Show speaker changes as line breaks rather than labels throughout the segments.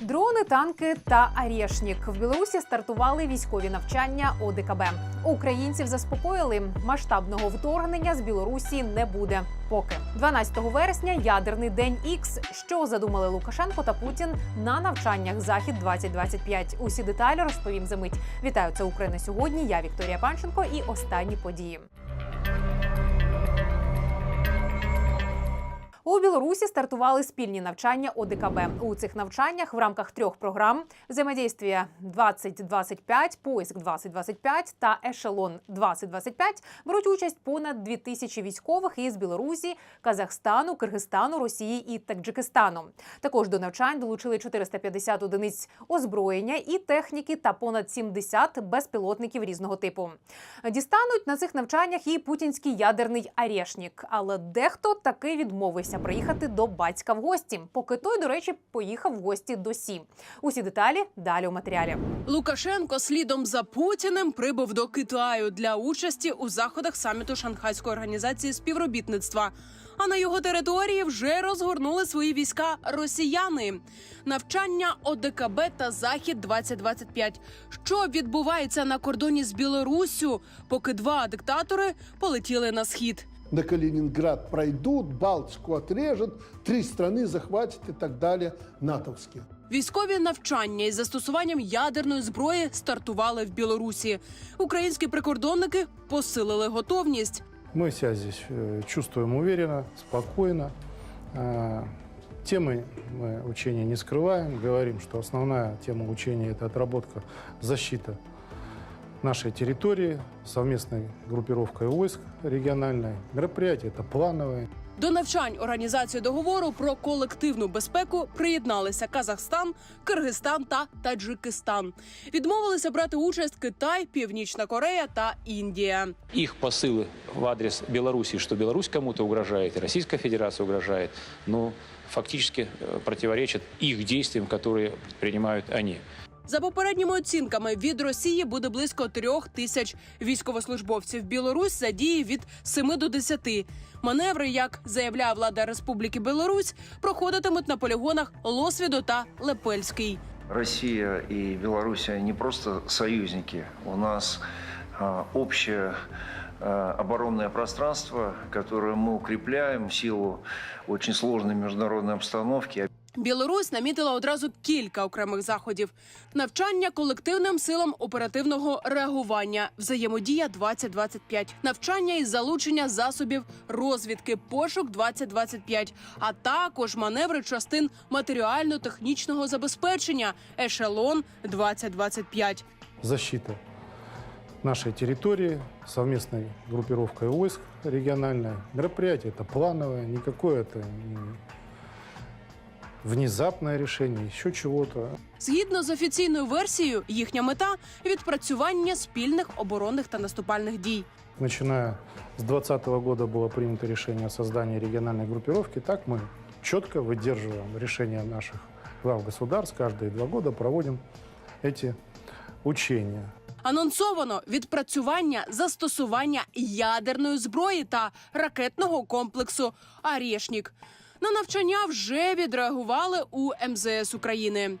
Дрони, танки та Арєшнік в Білорусі стартували військові навчання ОДКБ. Українців заспокоїли. Масштабного вторгнення з Білорусі не буде. Поки 12 вересня ядерний день Ікс. Що задумали Лукашенко та Путін на навчаннях Захід 2025 Усі деталі розповім за мить. Вітаю це Україна сьогодні. Я Вікторія Панченко і останні події. У Білорусі стартували спільні навчання ОДКБ. У цих навчаннях в рамках трьох програм взаємодействія 2025, поиск 2025 та ешелон 2025 беруть участь понад 2000 військових із Білорусі, Казахстану, Киргизстану, Росії і Таджикистану. Також до навчань долучили 450 одиниць озброєння і техніки та понад 70 безпілотників різного типу. Дістануть на цих навчаннях і путінський ядерний арешнік, але дехто таки відмовився приїхати до батька в гості, поки той, до речі, поїхав в гості до Сі. Усі деталі далі у матеріалі.
Лукашенко слідом за Путіним прибув до Китаю для участі у заходах саміту Шанхайської організації співробітництва. А на його території вже розгорнули свої війська росіяни. Навчання ОДКБ та Захід 2025 Що відбувається на кордоні з Білоруссю, поки два диктатори полетіли на схід
на Калининград пройдут, Балтику отрежут, три страны захватят и так далее, натовские.
Військові навчання із застосуванням ядерної зброї стартували в Білорусі. Українські прикордонники посилили готовність.
Мы себя здесь э, чувствуем уверенно, спокойно. Э, Темы мы учения не скрываем. Говорим, что основная тема учения – это отработка, защита нашей территории совместной группировкой войск региональной. Мероприятие это плановое.
До навчань організації договору про колективну безпеку приєдналися Казахстан, Киргизстан та Таджикистан. Відмовилися брати участь Китай, Північна Корея та Індія.
их посылы в адрес Беларуси, что Беларусь кому-то угрожает, и Российская Федерация угрожает, ну, фактически э, противоречат их действиям, которые предпринимают они.
За попередніми оцінками від Росії буде близько трьох тисяч військовослужбовців. Білорусь задіє від 7 до 10. Маневри, як заявляє влада Республіки Білорусь, проходитимуть на полігонах Лосвідо та Лепельський.
Россия и Белоруссия не просто союзники. У нас а, общее оборонное пространство, которое мы укрепляем в силу очень сложной международной обстановки.
Білорусь намітила одразу кілька окремих заходів: навчання колективним силам оперативного реагування, взаємодія 2025 навчання із залучення засобів розвідки, пошук 2025 а також маневри частин матеріально-технічного забезпечення, ешелон 2025
Защита нашей территории совместной группировкой войск региональной. Мероприятие это плановое, никакое это внезапное решение, еще чего-то.
Згідно з офіційною версією, їхня мета відпрацювання спільних оборонних та наступальних дій.
Начиная с 2020 года было принято решение о создании региональной группировки. Так мы четко выдерживаем решения наших глав государств. Каждые два года проводим эти учения.
Анонсовано відпрацювання застосування ядерної зброї та ракетного комплексу Арєшнік. На навчання вже відреагували у МЗС України.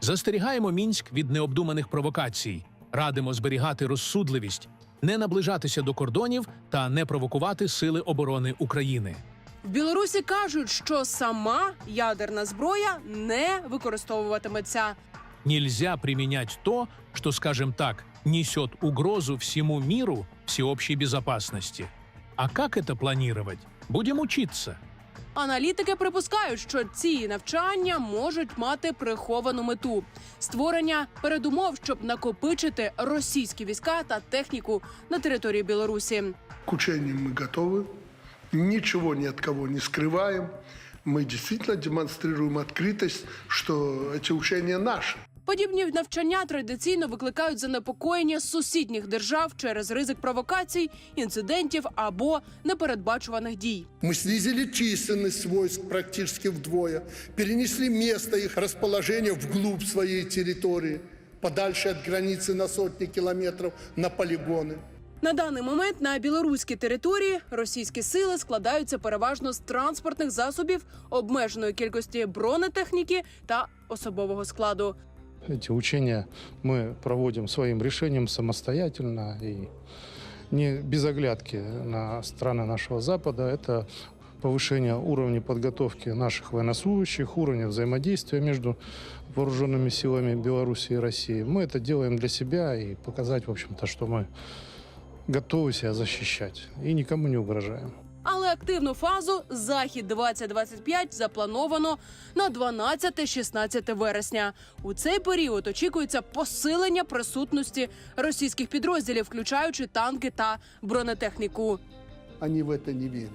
Застерігаємо Мінськ від необдуманих провокацій, радимо зберігати розсудливість, не наближатися до кордонів та не провокувати сили оборони України.
В Білорусі кажуть, що сама ядерна зброя не використовуватиметься.
Нельзя применять то, что, скажем так, несет угрозу всему миру, всеобщей безопасности. А как это планировать? Будем учиться.
Аналітики припускають, що ці навчання можуть мати приховану мету створення передумов, щоб накопичити російські війська та техніку на території Білорусі.
К учениям мы готовы, ничего ни от кого не скрываем. Мы действительно демонстрируем открытость, что эти учения наши.
Подібні навчання традиційно викликають занепокоєння з сусідніх держав через ризик провокацій, інцидентів або непередбачуваних дій.
Мы снизили численность войск практически вдвое, перенесли место их расположения вглубь своей территории, подальше от границы на сотни километров на полигоны.
На даний момент на білоруській території російські сили складаються переважно з транспортних засобів, обмеженої кількості бронетехніки та особового складу.
Эти учения мы проводим своим решением самостоятельно и не без оглядки на страны нашего Запада. Это повышение уровня подготовки наших военнослужащих, уровня взаимодействия между вооруженными силами Беларуси и России. Мы это делаем для себя и показать, в общем-то, что мы готовы себя защищать и никому не угрожаем.
Але активну фазу захід 2025 заплановано на 12-16 вересня. У цей період очікується посилення присутності російських підрозділів, включаючи танки та бронетехніку.
Они в это не верят.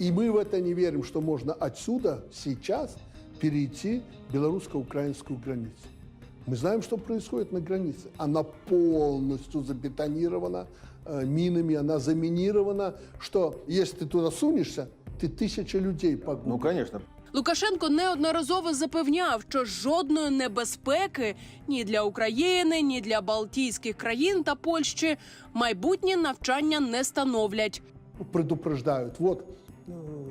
И мы в это не верим, что можно отсюда сейчас перейти белорусско-украинскую границу. Мы знаем, что происходит на границе. Она полностью забетонирована э, минами, она заминирована, что если ты туда сунешься, ты тысяча людей погубишь.
Ну, конечно.
Лукашенко неодноразово запевняв, що жодної небезпеки ні для України, ні для Балтійських країн та Польщі майбутнє навчання не становлять.
предупреждают, вот э,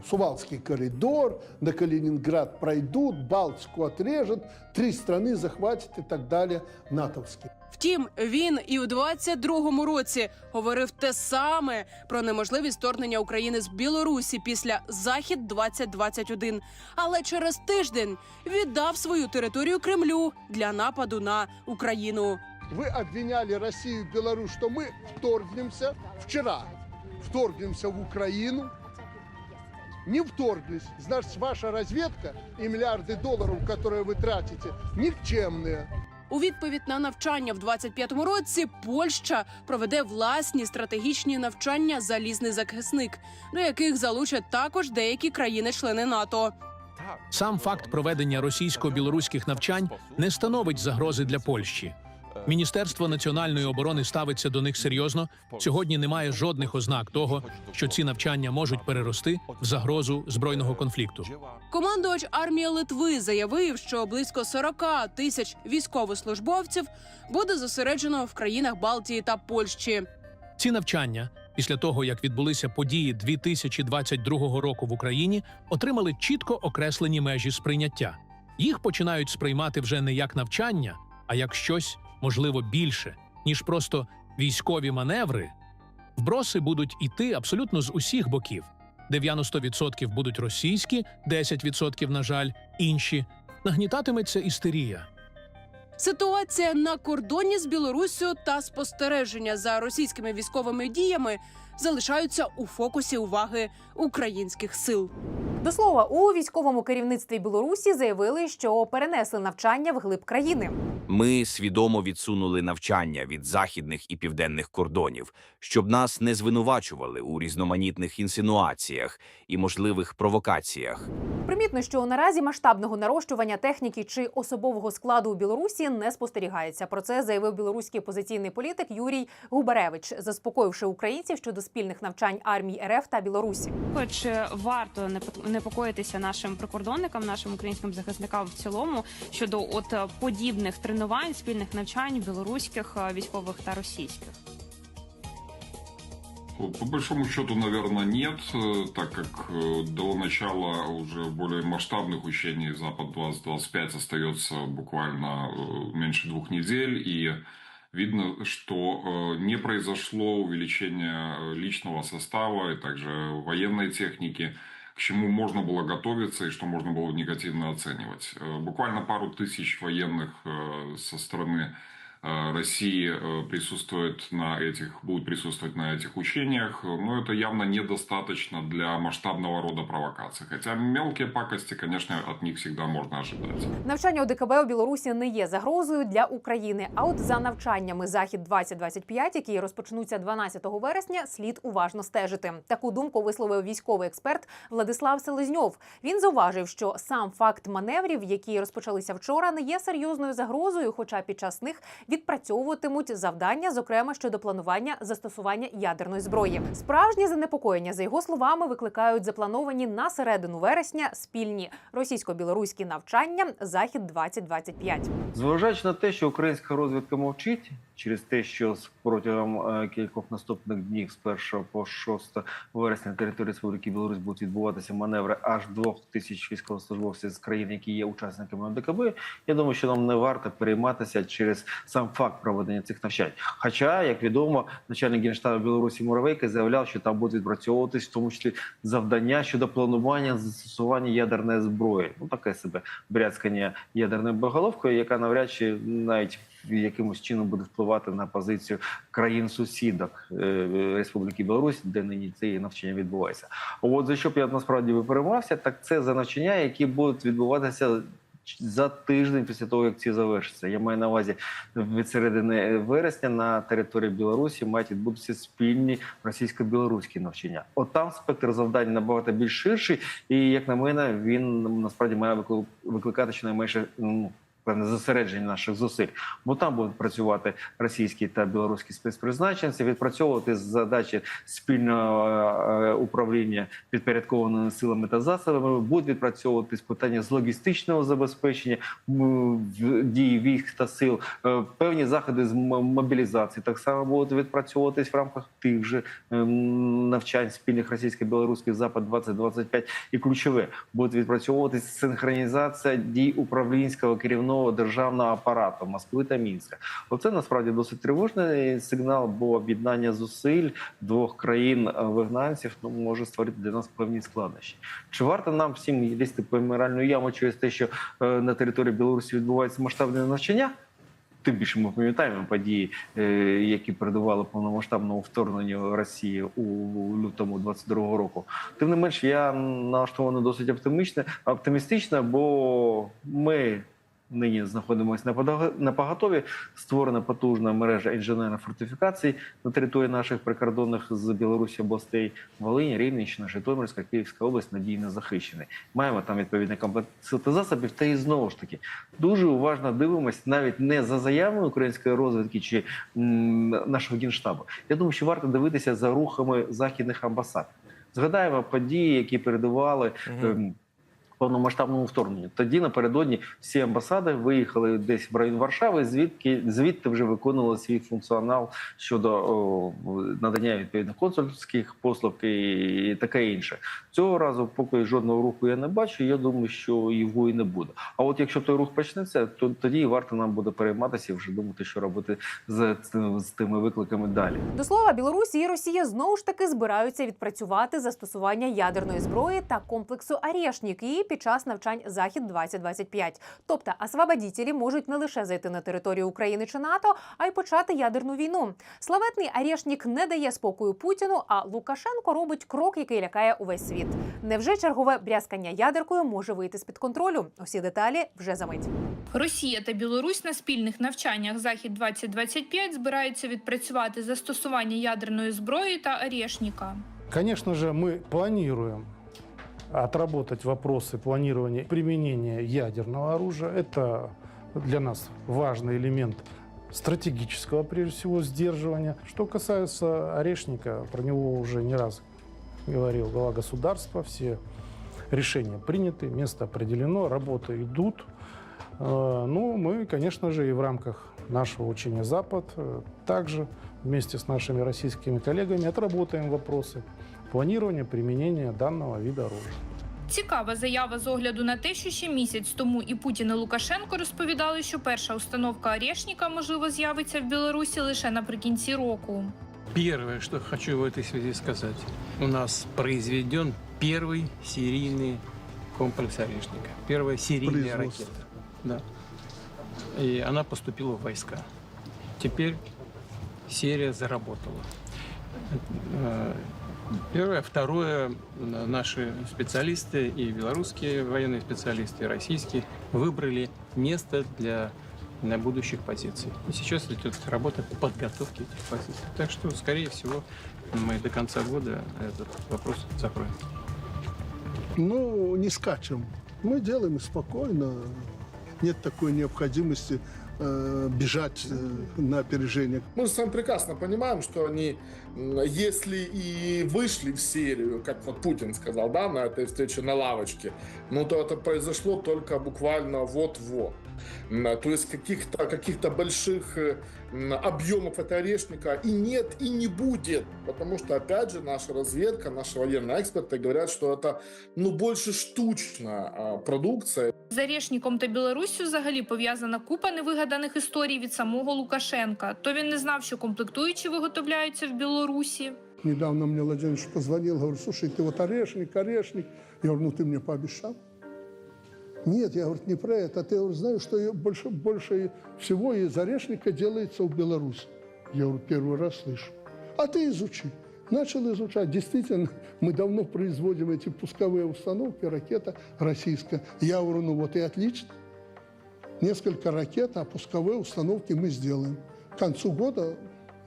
Сувалский коридор, на Калининград пройдут, Балтику отрежут, три страны захватят и так далее, натовские.
Втім, він і у 22-му році говорив те саме про неможливість вторгнення України з Білорусі після захід 2021 Але через тиждень віддав свою територію Кремлю для нападу на Україну.
Вы обвиняли Россию и Беларусь, что мы вторгнемся вчера, вторгнемся в Украину, не вторглись. Значит, ваша разведка и миллиарды долларов, которые вы тратите, никчемные.
У відповідь на навчання в 25-му році Польща проведе власні стратегічні навчання Залізний захисник, до яких залучать також деякі країни-члени НАТО.
Сам факт проведення російсько-білоруських навчань не становить загрози для Польщі. Міністерство національної оборони ставиться до них серйозно. Сьогодні немає жодних ознак того, що ці навчання можуть перерости в загрозу збройного конфлікту.
Командувач армії Литви заявив, що близько 40 тисяч військовослужбовців буде зосереджено в країнах Балтії та Польщі.
Ці навчання, після того як відбулися події 2022 року в Україні, отримали чітко окреслені межі сприйняття. Їх починають сприймати вже не як навчання, а як щось можливо більше, ніж просто військові маневри. Вброси будуть іти абсолютно з усіх боків. 90% будуть російські, 10%, на жаль, інші. Нагнітатиметься істерія.
Ситуація на кордоні з Білоруссю та спостереження за російськими військовими діями залишаються у фокусі уваги українських сил.
До слова, у військовому керівництві Білорусі заявили, що перенесли навчання в глиб країни.
Ми свідомо відсунули навчання від західних і південних кордонів, щоб нас не звинувачували у різноманітних інсинуаціях і можливих провокаціях.
Примітно, що наразі масштабного нарощування техніки чи особового складу у Білорусі не спостерігається. Про це заявив білоруський опозиційний політик Юрій Губаревич, заспокоївши українців щодо спільних навчань армій РФ та Білорусі.
Чи варто непо- непокоїтися нашим прикордонникам, нашим українським захисникам в цілому щодо от е, подібних тренувань, спільних навчань білоруських е, військових та російських?
По большому счету, наверное, нет, э, так как э, до начала уже более масштабных учений Запад-2025 остается буквально э, меньше двух недель, и видно, что э, не произошло увеличение э, личного состава и также военной техники, к чему можно было готовиться и что можно было негативно оценивать. Э, Буквально пару тысяч военных э, со стороны э, России э, присутствует на этих, будут присутствовать на этих учениях, но это явно недостаточно для масштабного рода провокаций. Хотя мелкие пакости, конечно, от них всегда можно ожидать.
Навчання ОДКБ у Білорусі не є загрозою для України. А от за навчаннями захід 2025 які розпочнуться 12 вересня, слід уважно стежити. Таку думку висловив військовий експерт Владислав Селезньов. Він зауважив, що сам факт маневрів, які розпочалися вчора, не є серйозною загрозою, хоча під час них відпрацьовуватимуть завдання, зокрема щодо планування застосування ядерної зброї. Справжнє занепокоєння, за його словами, викликають заплановані на середину вересня спільні російсько-білоруські навчання захід 2025
Зважаючи на те, що українська розвідка мовчить, через те, що протягом е, кількох наступних днів з 1 по 6 вересня на території Республіки Білорусь будуть відбуватися маневри аж двох тисяч військовослужбовців з країн, які є учасниками ОДКБ. Я думаю, що нам не варто перейматися через сам факт проведення цих навчань. Хоча, як відомо, начальник генштабу Білорусі Муравейко заявляв, що там будуть відпрацьовуватись в тому числі завдання щодо планування застосування ядерної зброї. Ну таке себе бряцкання ядерною боголовкою, яка навряд чи навіть якимось чином буде впливати на позицію країн-сусідок е, Республіки Білорусь, де нині це навчання відбувається. От за що б я насправді би так це за навчання, які будуть відбуватися. За тиждень після того, як ці завершаться, я маю на увазі від середини вересня на території Білорусі мають відбутися спільні російсько-білоруські навчання. От там спектр завдань набагато більш ширший, і як на мене, він насправді має викли- викликати щонайменше ну, певне зосередження наших зусиль. Бо там будуть працювати російські та білоруські спецпризначенці, відпрацьовувати задачі спільного е, управління підпорядкованими силами та засобами, будуть відпрацьовувати питання з логістичного забезпечення дії військ та сил, Е, певні заходи з мобілізації так само будуть відпрацьовуватись в рамках тих же ем, навчань спільних російсько-білоруських запад 2025 і ключове буде відпрацьовуватись синхронізація дій управлінського керівного державного апарату Москви та Мінська. Оце насправді досить тривожний сигнал, бо об'єднання зусиль двох країн е, вигнанців ну може створити для нас певні складнощі. Чи варто нам всім лізти по моральну яму через те, що е, на території Білорусі відбувається масштабне навчання? Тим більше ми пам'ятаємо події, е, які передували повномасштабному вторгненню Росії у лютому 22-го року. Тим не менш, я налаштований досить оптимістично, бо ми нині знаходимося на поготові. Створена потужна мережа інженерних фортифікацій на території наших прикордонних з Білорусі областей Волинь, Рівненщина, Житомирська, Київська область надійно захищені. Маємо там відповідний комплект засобів. Та і знову ж таки дуже уважно дивимося навіть не за заявами української розвідки чи м, нашого генштабу. Я думаю, що варто дивитися за рухами західних амбасад. Згадаємо події, які передували. ем, Повномасштабному вторгненню. Тоді напередодні всі амбасади виїхали десь в район Варшави, звідки звідти вже виконували свій функціонал щодо о, надання відповідних консульських послуг і таке інше. Цього разу, поки жодного руху я не бачу, я думаю, що його і не буде. А от якщо той рух почнеться, то тоді варто нам буде перейматися і вже думати, що робити з, з тими викликами далі.
До слова, Білорусь і Росія знову ж таки збираються відпрацювати застосування ядерної зброї та комплексу «Арєшнік» і під час навчань Захід 2025 Тобто, освободітелі можуть не лише зайти на територію України чи НАТО, а й почати ядерну війну. Славетний «Арєшнік» не дає спокою Путіну. А Лукашенко робить крок, який лякає увесь світ. Невже чергове брязкання ядеркою може вийти з під контролю? Усі деталі вже за мить.
Росія та Білорусь на спільних навчаннях Захід 2025 збираються відпрацювати застосування ядерної зброї та Арєшніка.
Конечно же, мы планируем отработать вопросы планирования применения ядерного оружия. Это для нас важный элемент стратегического, прежде всего, сдерживания. Что касается орешника, про него уже не раз говорил глава государства, все решения приняты, место определено, работы идут. Э, Ну, мы, конечно же, и в рамках нашего учения «Запад» э, также вместе с нашими российскими коллегами отработаем вопросы планирования применения данного вида оружия.
Цікава заява з огляду на те, що ще місяць тому і Путін і Лукашенко розповідали, що перша установка Арєшніка можливо з'явиться в Білорусі лише наприкінці року.
Первое, что хочу в этой связи сказать. У нас произведен первый серийный комплекс «Орешника». Первая серийная
Производство.
ракета. Да. И она поступила в войска. Теперь серия заработала. Э, Первое. Второе. н- Наши специалисты, и белорусские военные специалисты, и российские, выбрали место для на будущих позиций. И сейчас идет работа по подготовке этих позиций. Так что, скорее всего, мы до конца года этот вопрос закроем.
Ну, не скачем. Мы делаем спокойно. Нет такой необходимости э, бежать э, на опережение.
Мы же с вами прекрасно понимаем, что они, м, если и вышли в серию, как вот Путин сказал, да, на этой встрече на лавочке, ну то это произошло только буквально вот-вот. М, То есть каких-то каких больших э, м, объемов этого орешника и нет, и не будет. Потому что, опять же, наша разведка, наши военные эксперты говорят, что это ну, больше штучная а, продукция.
З Арешніком та Білоруссю взагалі пов'язана купа невигаданих історій від самого Лукашенка. То він не знав, що комплектуючі виготовляються в Білорусі.
Недавно мне Владимирович позвонил, говорит, слушай, ты вот орешник, орешник. Я говорю, ну ты мне пообещал. Нет, я говорю, не про это. Ты говорю, знаешь, что больше, больше всего из орешника делается в Беларуси. Я говорю, первый раз слышу. А ты изучи. Начал изучать. Действительно, мы давно производим эти пусковые установки, ракета российская. Я говорю, ну вот и отлично. Несколько ракет, а пусковые установки мы сделаем. К концу года,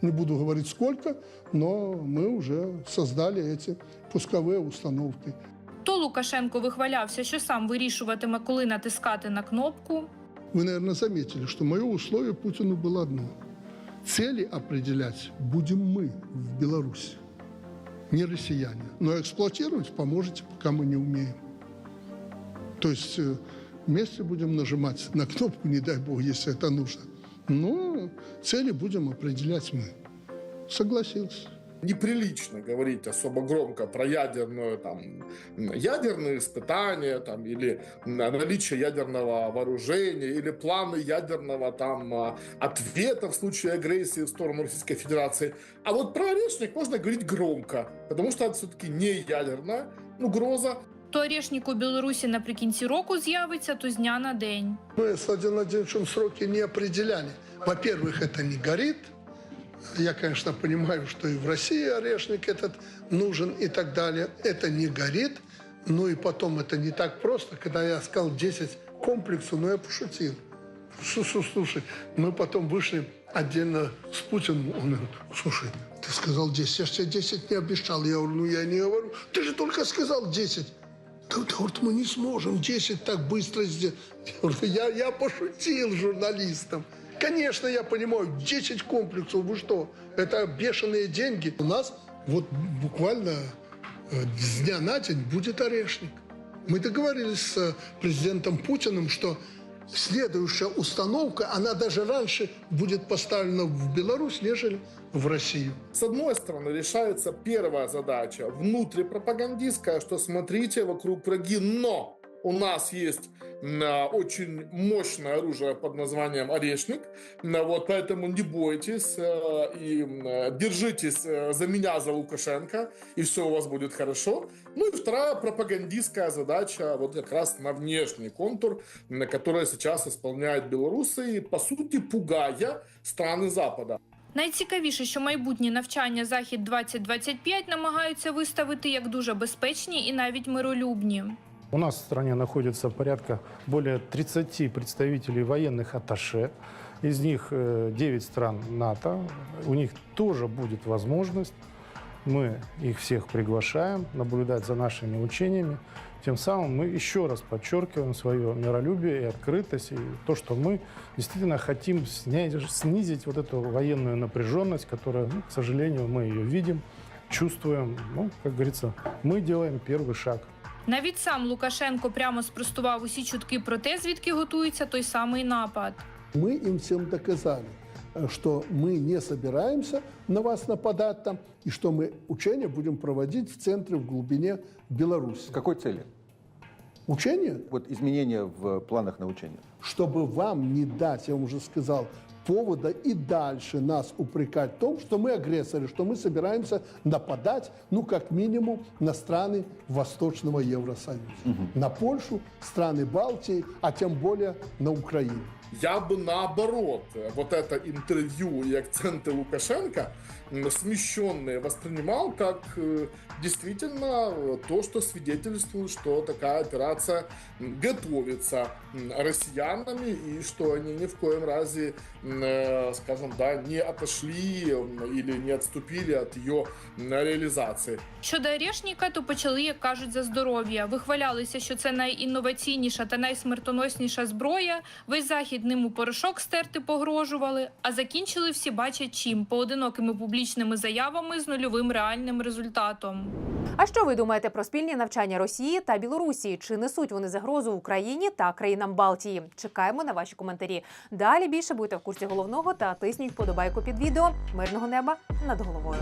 не буду говорить сколько, но мы уже создали эти пусковые установки.
То Лукашенко вихвалявся, що сам вирішуватиме, коли натискати на кнопку.
Вы, наверное, заметили, что мое условие Путину было одно. Цели определять будем мы в Беларуси, не россияне. Но эксплуатировать поможете, пока мы не умеем. То есть э, вместе будем нажимать на кнопку, не дай бог, если это нужно. Но цели будем определять мы. Согласился.
неприлично говорить особо громко про ядерную, там, ядерные испытания там, или наличие ядерного вооружения или планы ядерного там, а, ответа в случае агрессии в сторону Российской Федерации. А вот про орешник можно говорить громко, потому что это все-таки не ядерная угроза.
То Орешнік у Білорусі наприкінці року з'явиться, то з дня на день.
Мы с Владимиром Владимировичем сроки не определяли. Во-первых, это не горит. я, конечно, понимаю, что и в России орешник этот нужен и так далее. Это не горит. Ну и потом это не так просто. Когда я сказал 10 комплексов, ну я пошутил. Слушай, мы потом вышли отдельно с Путиным. Он говорит, слушай, ты сказал 10, я же тебе 10 не обещал. Я говорю, ну я не говорю. Ты же только сказал 10. Да, да, говорит, мы не сможем 10 так быстро сделать. Я, я пошутил журналистам. Конечно, я понимаю, 10 комплексов, вы что? Это бешеные деньги. У нас вот буквально э, с дня на день будет орешник. Мы договорились с э, президентом Путиным, что следующая установка, она даже раньше будет поставлена в Беларусь, нежели в Россию.
С одной стороны, решается первая задача внутрипропагандистская, что смотрите, вокруг враги, но у нас есть м, а, очень мощное оружие под названием «Орешник», М, вот поэтому не бойтесь э, и м, э, держитесь э, за меня, за Лукашенко, и все у вас будет хорошо. Ну и вторая пропагандистская задача, вот как раз на внешний контур, м, который сейчас исполняют белорусы, и, по сути, пугая страны Запада.
Найцікавіше, що майбутні навчання Захід 2025 намагаються виставити як дуже безпечні і навіть миролюбні.
У нас в стране находится порядка более 30 представителей военных атташе. Из них э, 9 стран НАТО. У них тоже будет возможность. Мы их всех приглашаем наблюдать за нашими учениями. Тем самым мы еще раз подчеркиваем свое миролюбие и открытость, и то, что мы действительно хотим снять, снизить вот эту военную напряженность, которая, ну, к сожалению, мы ее видим, чувствуем. Ну, как говорится, мы делаем первый шаг.
Навіть сам Лукашенко прямо спростував усі чутки про те, звідки готується той самий напад.
Мы им всем доказали, э, что мы не собираемся на вас нападать там, и что мы учения будем проводить в центре, в глубине Беларуси.
С какой цели?
Учения,
Вот изменения в планах на учения.
Чтобы вам не дать, я вам уже сказал, повода и дальше нас упрекать в том, что мы агрессоры, что мы собираемся нападать, ну, как минимум, на страны Восточного Евросоюза. На Польшу, страны Балтии, а тем более на Украину.
Я бы наоборот, вот это интервью и акценты Лукашенко смещенные воспринимал как э, действительно то, что свидетельствует, что такая операция готовится м, россиянами и что они ни в коем разе, э, скажем, да, не отошли или не отступили от ее м, реализации.
Щодо Орешніка, то почали, як кажуть, за здоров'я. Вихвалялися, що це найінноваційніша та найсмертоносніша зброя. Весь захід ним у порошок стерти погрожували, а закінчили всі бачать чим поодинокими публічними заявами з нульовим реальним результатом.
А що ви думаєте про спільні навчання Росії та Білорусі? Чи несуть вони загрозу Україні та країнам Балтії? Чекаємо на ваші коментарі. Далі більше будете в курсі головного та тисніть вподобайку під відео. Мирного неба над головою.